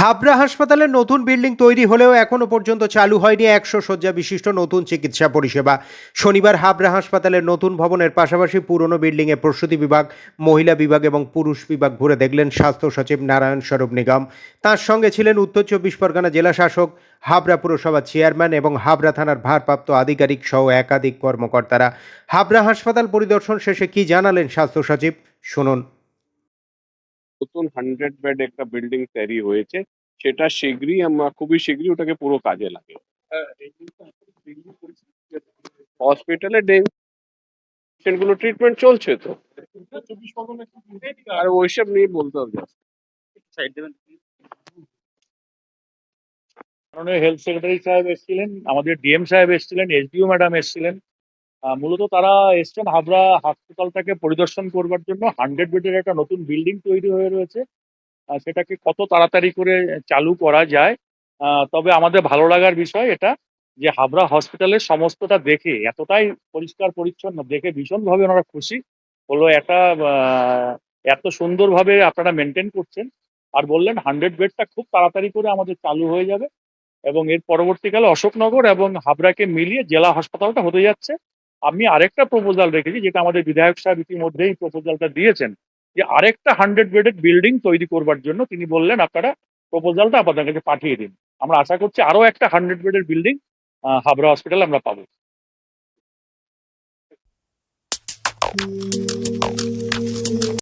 হাবড়া হাসপাতালের নতুন বিল্ডিং তৈরি হলেও এখনও পর্যন্ত চালু হয়নি একশো শয্যা বিশিষ্ট নতুন চিকিৎসা পরিষেবা। শনিবার হাবড়া হাসপাতালের নতুন ভবনের পাশাপাশি পুরনো বিল্ডিংয়ে প্রসূতি বিভাগ, মহিলা বিভাগ এবং পুরুষ বিভাগ ঘুরে দেখলেন স্বাস্থ্য সচিব নারায়ণ স্বরূপ নিগম। তার সঙ্গে ছিলেন উত্তর চব্বিশ পরগনা জেলা শাসক, হাবড়া পুরসভার চেয়ারম্যান এবং হাবড়া থানার ভারপ্রাপ্ত আধিকারিক সহ একাধিক কর্মকর্তারা। হাবড়া হাসপাতাল পরিদর্শন শেষে কি জানালেন স্বাস্থ্য সচিব? শুনুন। নতুন হান্ড্রেড বেড একটা বিল্ডিং তৈরি হয়েছে, সেটা শীঘ্রই আমরা, খুবই শীঘ্রই ওটাকে পুরো কাজে লাগে। হসপিটালে গুলো ট্রিটমেন্ট চলছে তো? আর ওইসব নিয়ে বলতে হবে হেলথ সেক্রেটারি সাহেব এসেছিলেন, আমাদের ডিএম সাহেব এসেছিলেন এসডিও ম্যাডাম এসেছিলেন। মূলত তারা এসছেন হাবড়া হাসপাতালটাকে পরিদর্শন করবার জন্য। হান্ড্রেড বেডের একটা নতুন বিল্ডিং তৈরি হয়ে রয়েছে। সেটাকে কত তাড়াতাড়ি করে চালু করা যায় তবে আমাদের ভালো লাগার বিষয় এটা যে হাবড়া হসপিটালের সমস্তটা দেখে, এতটাই পরিষ্কার পরিচ্ছন্ন, দেখে ভীষণভাবে ওনারা খুশি। হলো একটা এত সুন্দরভাবে আপনারা মেনটেন করছেন আর বললেন, হান্ড্রেড বেডটা খুব তাড়াতাড়ি করে আমাদের চালু হয়ে যাবে এবং এর পরবর্তীকালে অশোকনগর এবং হাবড়াকে মিলিয়ে জেলা হাসপাতালটা হতে যাচ্ছে। আমি আরেকটা প্রপোজাল রেখেছি, যেটা আমাদের বিধায়ক সাহেব ইতিমধ্যেই প্রপোজালটা দিয়েছেন, যে আরেকটা হান্ড্রেড বেডেড বিল্ডিং তৈরি করবার জন্য তিনি বললেন, আপনারা প্রপোজালটা আপনাদের কাছে পাঠিয়ে দিন। আমরা আশা করছি আরও একটা হান্ড্রেড বেডের বিল্ডিং হাবড়া হসপিটাল আমরা পাবো।